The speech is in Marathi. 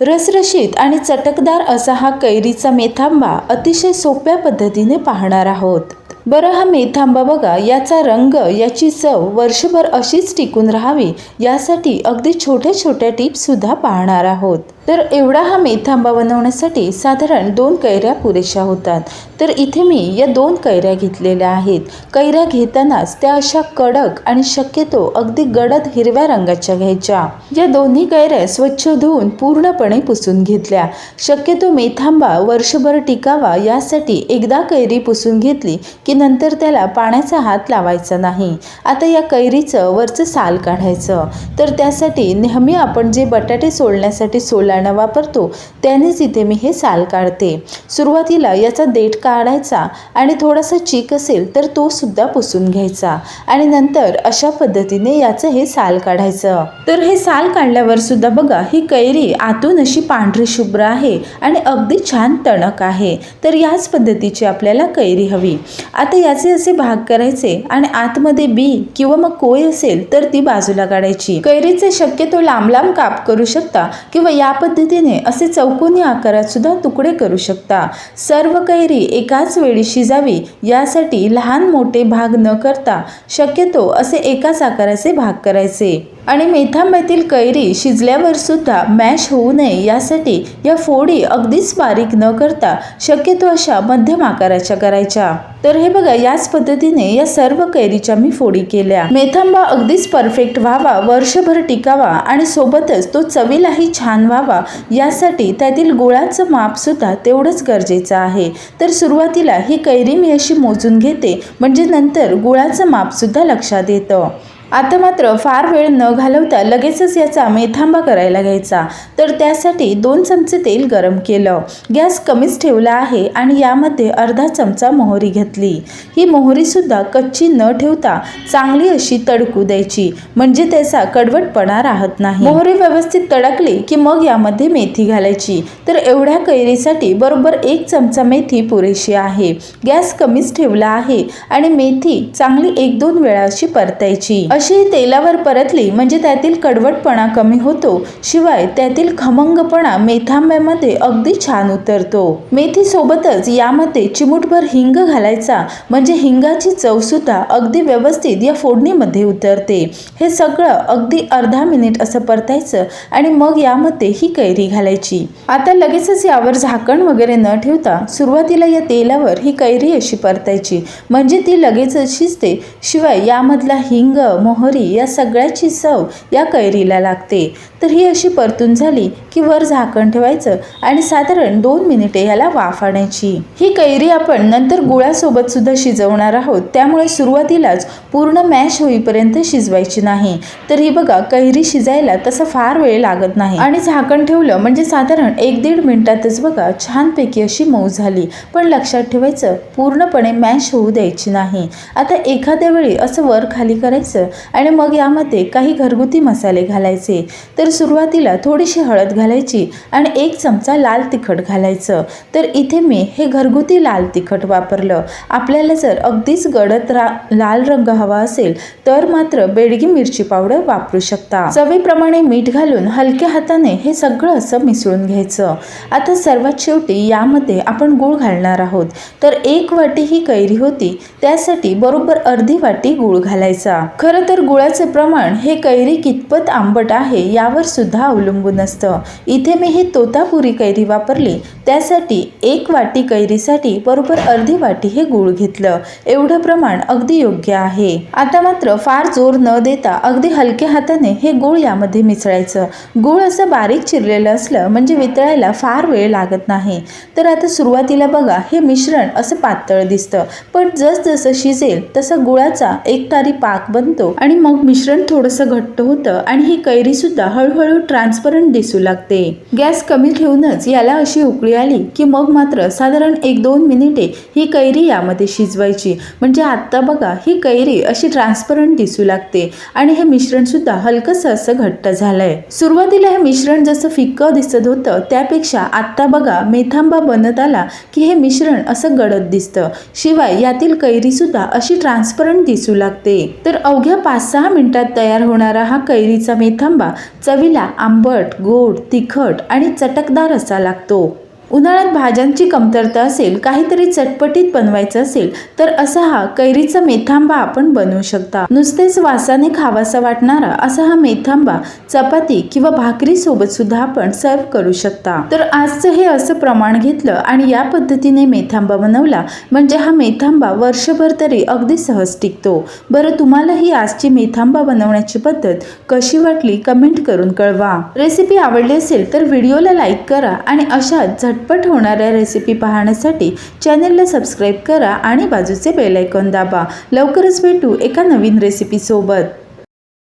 रसरशीत आणि चटकदार असा हा कैरीचा मेथांबा अतिशय सोप्या पद्धतीने पाहणार आहोत. बरं हा मेथांबा बघा याचा रंग याची चव वर्षभर अशीच टिकून राहावी यासाठी अगदी छोट्या छोट्या टिप्ससुद्धा पाहणार आहोत. तर एवढा हा मेथांबा बनवण्यासाठी साधारण दोन कैऱ्या पुरेशा होतात. तर इथे मी या दोन कैऱ्या घेतलेल्या आहेत. कैऱ्या घेतानाच त्या अशा कडक आणि शक्यतो अगदी गडद हिरव्या रंगाच्या घ्यायच्या. या दोन्ही कैऱ्या स्वच्छ धुवून पूर्णपणे पुसून घेतल्या. शक्यतो मेथांबा वर्षभर टिकावा यासाठी एकदा कैरी पुसून घेतली की नंतर त्याला पाण्याचा हात लावायचा नाही. आता या कैरीचं वरचं साल काढायचं. तर त्यासाठी नेहमी आपण जे बटाटे सोलण्यासाठी फुलांना वापरतो त्यानेच इथे मी हे साल काढते. सुरुवातीला याचा देठ काढायचा आणि थोडासा चीक असेल तर तो सुद्धा पुसून घ्यायचा आणि नंतर अशा पद्धतीने याचं हे साल काढायचं. तर हे साल काढल्यावर सुद्धा बघा ही कैरी आतून अशी पांढरी शुभ्र आहे आणि अगदी छान तणक आहे. तर याच पद्धतीची आपल्याला कैरी हवी. आता याचे असे भाग करायचे आणि आतमध्ये बी किंवा मग कोय असेल तर ती बाजूला काढायची. कैरीचे शक्यतो लांब लांब काप करू शकता किंवा या पद्धतीने असे चौकोनी आकारात सुद्धा तुकडे करू शकता. सर्व कैरी एकाच वेळी शिजावी यासाठी लहान मोठे भाग न करता शक्यतो असे एकाच आकाराचे भाग करायचे. आणि मेथांब्यातील कैरी शिजल्यावर सुद्धा मॅश होऊ नये यासाठी या फोडी अगदीच बारीक न करता शक्यतो अशा मध्यम आकाराच्या करायच्या. तर हे बघा याच पद्धतीने या सर्व कैरीच्या मी फोडी केल्या. मेथांबा अगदीच परफेक्ट व्हावा वर्षभर टिकावा आणि सोबतच तो चवीलाही छान व्हावा यासाठी त्यातील गुळाचं माप सुद्धा तेवढंच गरजेचं आहे. तर सुरुवातीला ही कैरी मी अशी मोजून घेते म्हणजे नंतर गुळाचं माप सुद्धा लक्षात येतं. आता मात्र फार वेळ न घालवता लगेचच याचा मेथांबा करायला घ्यायचा. तर त्यासाठी दोन चमचे तेल गरम केलं. गॅस कमीच ठेवला आहे आणि यामध्ये अर्धा चमचा मोहरी घेतली. ही मोहरीसुद्धा कच्ची न ठेवता चांगली अशी तडकू द्यायची. म्हणजे त्याचा कडवटपणा राहत नाही. मोहरी व्यवस्थित तडकली की मग यामध्ये मेथी घालायची. तर एवढ्या कैरीसाठी बरोबर एक चमचा मेथी पुरेशी आहे. गॅस कमीच ठेवला आहे आणि मेथी चांगली एक दोन वेळा अशी परतायची. अशी तेलावर परतली म्हणजे त्यातील कडवटपणा कमी होतो. शिवाय त्यातील खमंगपणा मेथांब्यामध्ये अगदी छान उतरतो. मेथी सोबतच यामध्ये चिमूटभर हिंग घालायचा म्हणजे हिंगाची चव सुद्धा अगदी व्यवस्थित या फोडणीमध्ये उतरते. हे सगळं अगदी अर्धा मिनिट असं परतायचं आणि मग यामध्ये ही कैरी घालायची. आता लगेचच यावर झाकण वगैरे न ठेवता सुरुवातीला या तेलावर ही कैरी अशी परतायची. म्हणजे ती लगेचच शिजते शिवाय यामधला हिंग मोहरी या सगळ्याची चव या कैरीला लागते. तर ही अशी परतून झाली की वर झाकण ठेवायचं आणि साधारण दोन मिनिटे याला वाफ आणायची. ही कैरी आपण नंतर गुळासोबत सुद्धा शिजवणार आहोत. त्यामुळे सुरुवातीलाच पूर्ण मॅश होईपर्यंत शिजवायची नाही. तर ही बघा कैरी शिजायला तसं फार वेळ लागत नाही. आणि झाकण ठेवलं म्हणजे साधारण एक दीड मिनिटातच बघा छानपैकी अशी मऊ झाली. पण लक्षात ठेवायचं पूर्णपणे मॅश होऊ द्यायची नाही. आता एखाद्या वेळी असं वर खाली करायचं आणि मग यामध्ये काही घरगुती मसाले घालायचे. तर सुरुवातीला थोडीशी हळद घालायची आणि एक चमचा लाल तिखट घालायचं. तर इथे मी हे घरगुती लाल तिखट वापरलं. आपल्याला जर अगदीच गडद रा लाल रंग हवा असेल तर मात्र बेडगी मिरची पावडर वापरू शकता. चवीप्रमाणे मीठ घालून हलक्या हाताने हे सगळं असं मिसळून घ्यायचं. आता सर्वात शेवटी यामध्ये आपण गूळ घालणार आहोत. तर एक वाटी ही कैरी होती त्यासाठी बरोबर अर्धी वाटी गूळ घालायचा. खरं तर गुळाचे प्रमाण हे कैरी कितपत आंबट आहे यावर सुद्धा अवलंबून असतं. इथे मी ही तोतापुरी कैरी वापरली. त्यासाठी एक वाटी कैरीसाठी बरोबर अर्धी वाटी हे गूळ घेतलं. एवढं प्रमाण अगदी योग्य आहे. आता मात्र फार जोर न देता अगदी हलक्या हाताने हे गूळ यामध्ये मिसळायचं. गूळ असं बारीक चिरलेलं असलं म्हणजे वितळायला फार वेळ लागत नाही. तर आता सुरुवातीला बघा हे मिश्रण असं पातळ दिसतं. पण जसजसं शिजेल तसं गुळाचा एक तारी पाक बनतो आणि मग मिश्रण थोडंसं घट्ट होतं आणि ही कैरी सुद्धा हळूहळू ट्रान्सपरंट दिसू लागते. गॅस कमी ठेवूनच याला अशी उकळी आली की मग मात्र साधारण एक दोन मिनिटे ही कैरी यामध्ये शिजवायची. म्हणजे आत्ता बघा ही कैरी अशी ट्रान्सपरंट दिसू लागते आणि हे मिश्रण सुद्धा हलकंसं असं घट्ट झालंय. सुरुवातीला हे मिश्रण जसं फिक्कं दिसत होतं त्यापेक्षा आत्ता बघा मेथांबा बनत आला की हे मिश्रण असं गडद दिसतं. शिवाय यातील कैरी सुद्धा अशी ट्रान्सपरंट दिसू लागते. तर अवघ्या पाच सहा मिनिटात तयार होणारा हा कैरीचा मेथांबा चवीला आंबट गोड तिखट आणि चटकदार असा लागतो. उन्हाळ्यात भाज्यांची कमतरता असेल काहीतरी चटपटीत बनवायचं असेल तर असा हा कैरीचा मेथांबा आपण बनवू शकता. नुसतेच वासाने खावासा वाटणारा असा हा मेथांबा चपाती किंवा भाकरी सोबत सुद्धा आपण सर्व करू शकता. तर आजचं हे असं प्रमाण घेतलं आणि या पद्धतीने मेथांबा बनवला म्हणजे हा मेथांबा वर्षभर तरी अगदी सहज टिकतो. बरं तुम्हाला ही आजची मेथांबा बनवण्याची पद्धत कशी वाटली कमेंट करून कळवा. रेसिपी आवडली असेल तर व्हिडिओला लाईक करा आणि अशा झटपट होणाऱ्या रेसिपी पाहण्यासाठी चॅनेलला सबस्क्राईब करा आणि बाजूचे बेल दाबा. लवकरच भेटू एका नवीन रेसिपीसोबत